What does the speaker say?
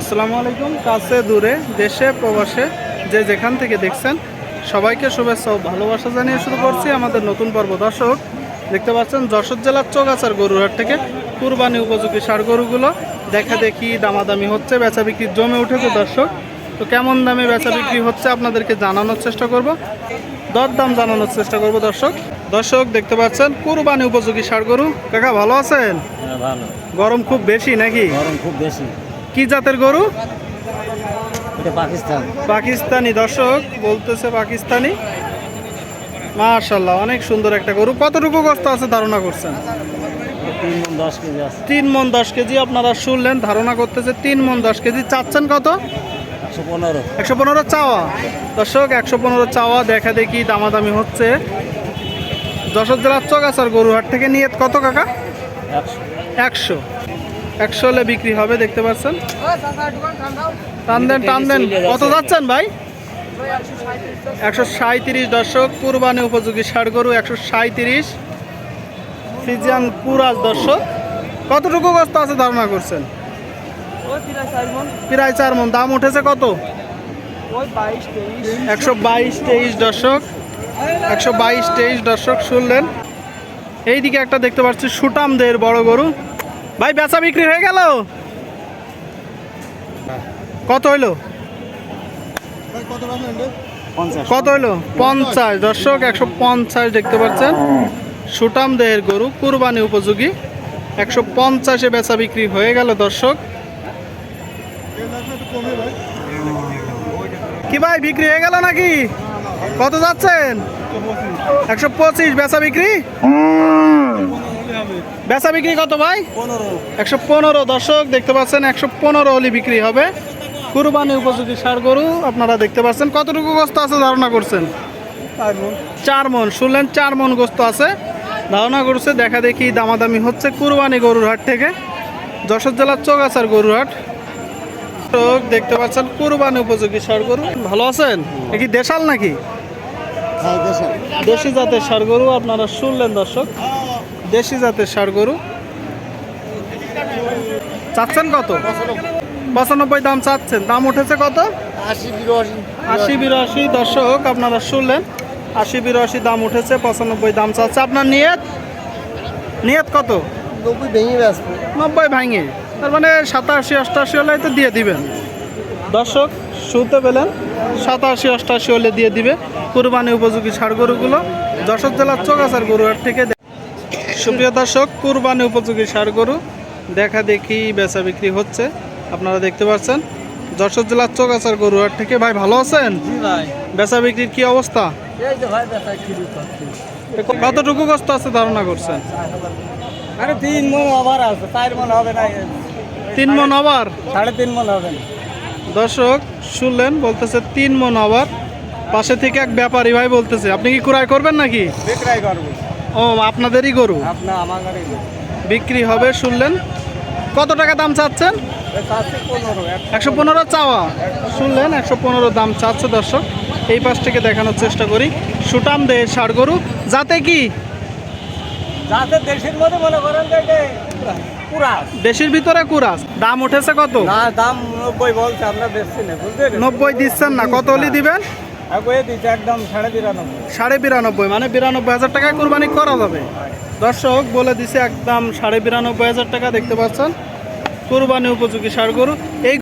আসসালামু আলাইকুম। কাছে দূরে দেশে প্রবাসে যে যেখান থেকে দেখছেন সবাইকে শুভেচ্ছা ও ভালোবাসা জানিয়ে শুরু করছি আমাদের নতুন পর্ব। দর্শক দেখতে পাচ্ছেন যশোর জেলার চৌগাছার গরুহাট থেকে কুরবানি উপযোগী সার গরুগুলো দেখা দেখি দামাদামি হচ্ছে বেচা বিক্রি জমে উঠেছে। দর্শক তো কেমন দামে বেচা বিক্রি হচ্ছে আপনাদেরকে জানানোর চেষ্টা করব দর দাম জানানোর চেষ্টা করব। দর্শক দর্শক দেখতে পাচ্ছেন কুরবানি উপযোগী সার গরু। কাকা ভালো আছেন? হ্যাঁ ভালো। গরম খুব বেশি নাকি? গরম খুব বেশি। কি জাতের গরু? পাকিস্তান। পাকিস্তানি দর্শক বলতেছে পাকিস্তানি। মাশাল্লাহ অনেক সুন্দর একটা গরু। কতটুকু কষ্ট আছে ধারণা করছেন? তিন মন দশ কেজি আপনারা শুনলেন ধারণা করতেছে তিন মন দশ কেজি। চাচ্ছেন কত? একশো পনেরো। চাওয়া। দর্শক একশো পনেরো চাওয়া দেখা দেখি দামাদামি হচ্ছে। যশোর জেলার চোখ আছে চকাচার গরুহাট থেকে নিয়ে কত কাকা? একশো। একশো হলে বিক্রি হবে, দেখতে পাচ্ছেন। টান দেন টান দেন কত যাচ্ছেন ভাই? একশো সাঁত্রিশ দর্শক, কুরবানি উপযোগী ষাড় গরু, একশো সাঁত্রিশ ফিজিয়ান কুরাজ দর্শক। কতটুকু কষ্ট আছে ধারণা করছেন? প্রায় চার মন। দাম উঠেছে কত? একশো বাইশ তেইশ দর্শক। একশো বাইশ তেইশ দর্শক শুনলেন। এইদিকে একটা দেখতে পাচ্ছি সুটাম দের বড় গরু। ভাই বেচা বিক্রি হয়ে গেল? কত হইল? কত হইল? পঞ্চাশ। দর্শক একশো পঞ্চাশ দেখতে পাচ্ছেন। সুটাম দেহের গরু কুরবানি উপযোগী। একশো পঞ্চাশে বেচা বিক্রি হয়ে গেল দর্শক। কি ভাই বিক্রি হয়ে গেল নাকি? কত যাচ্ছেন? একশো পঁচিশ। বেচা বিক্রি? বেচা বিক্রি কত ভাই? একশো পনেরো দর্শক দেখতে পাচ্ছেন একশো পনেরো হলি বিক্রি হবে। কুরবানি উপযোগী সার গরু আপনারা দেখতে পাচ্ছেন। কতটুকু গোস্ত আছে ধারণা করছেন? চার মন। শুনলেন চার মন গোস্ত আছে। ধারণা করছে দেখা দেখি দামাদামি হচ্ছে কুরবানি গরুর হাট থেকে। যশোর জেলার চৌগাছার গরুর হাট। তো দেখতে পাচ্ছেন কুরবানি উপযোগী সার গরু। ভালো আছেন? এ কি দেশাল নাকি? হ্যাঁ দেশি জাতের সার গরু আপনারা শুনলেন দর্শক। দেশি জাতের সার গরু। চাচ্ছেন কত? পঁচানব্বই দাম চাচ্ছেন। দাম উঠেছে কত? আশি বিরাশি। আশি বিরাশি। দর্শক আপনারা শুনলেন আশি বিরাশি দাম উঠেছে পঁচানব্বই দাম চাচ্ছে। আপনার নিয়ত? নিয়ত কত? নব্বই ভেঙে নব্বই ভাঙে। তার মানে সাতাশি অষ্টাশি হলে তো দিয়ে দিবেন। দর্শক শুনতে পেলেন সাতাশি অষ্টাশি হলে দিয়ে দিবে। কুরবানি উপযোগী ষাড় গরুগুলো। যশোর জেলার চোগাছার গরুহাট থেকে সুপ্রিয় দর্শক কুরবানি উপযোগী সার গরু দেখা দেখি বেচা বিক্রি হচ্ছে। আপনারা দেখতে পাচ্ছেন যশোর জেলার চোগাছার গরুহাট থেকে। ভাই ভালো আছেন? বেচা বিক্রির কি অবস্থা? কতটুকু কষ্ট আছে ধারণা করছেন? আরে তিন মন আবার আছে চার মন হবে না। তিন মন আবার? সাড়ে তিন মন হবে না। দর্শক শুনলেন বলতেছে তিন মন আবার। পাশে থেকে এক ব্যাপারী ভাই বলতেছে আপনি কি ক্রয় করবেন নাকি? বিক্রয় করব। ও আপনাদেরই গরু? আপনার আমার গাড়ি বিক্রি হবে শুনলেন? কত টাকা দাম চাচ্ছেন? একশো পনেরো। চাওয়া। শুনলেন একশো পনেরো দাম চাচ্ছে দর্শক। এই পাশ থেকে দেখানোর চেষ্টা করি। সুটাম দে ষাড় গরু। যাতে কি? দেশের মধ্যে মনে করেন ভিতরে কুরাস। দাম উঠেছে কত? না দাম নব্বই বলছে আমরা বেশি না বুঝলেন? নব্বই দিচ্ছেন না। কত হলি দিবেন? একদম সাড়ে বিরানব্বই। সাড়ে বিরানব্বই মানে বিরানব্বই হাজার টাকা কোরবানি করা যাবে। দর্শক, বলে দিছে একদম সাড়ে বিরানব্বই হাজার টাকা, দেখতে পাচ্ছেন? কোরবানি উপযোগী সার গরু। এই